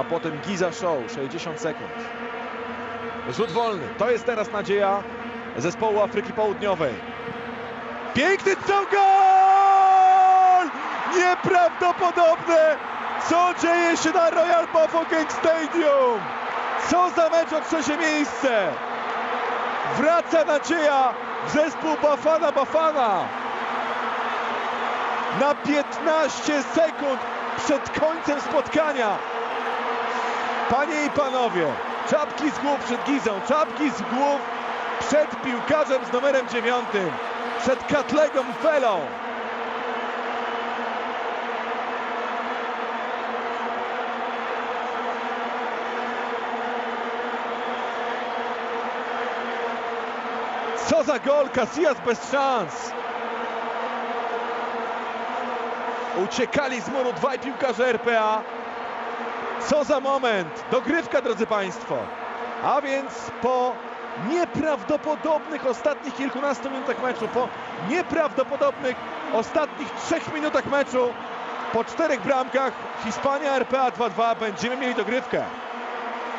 A potem Giza Show, 60 sekund. Rzut wolny. To jest teraz nadzieja zespołu Afryki Południowej. Piękny strzał, gol! Nieprawdopodobne! Co dzieje się na Royal Bafokeng Stadium? Co za mecz o trzecie miejsce! Wraca nadzieja w zespół Bafana Bafana! Na 15 sekund przed końcem spotkania. Panie i panowie, czapki z głów przed Gizą, czapki z głów przed piłkarzem z numerem dziewiątym, przed Katlegą Felą. Co za gol, Casillas bez szans. Uciekali z muru dwaj piłkarze RPA. Co za moment! Dogrywka, drodzy Państwo. A więc po nieprawdopodobnych ostatnich kilkunastu minutach meczu, po nieprawdopodobnych ostatnich trzech minutach meczu, po czterech bramkach Hiszpania RPA 2-2 będziemy mieli dogrywkę.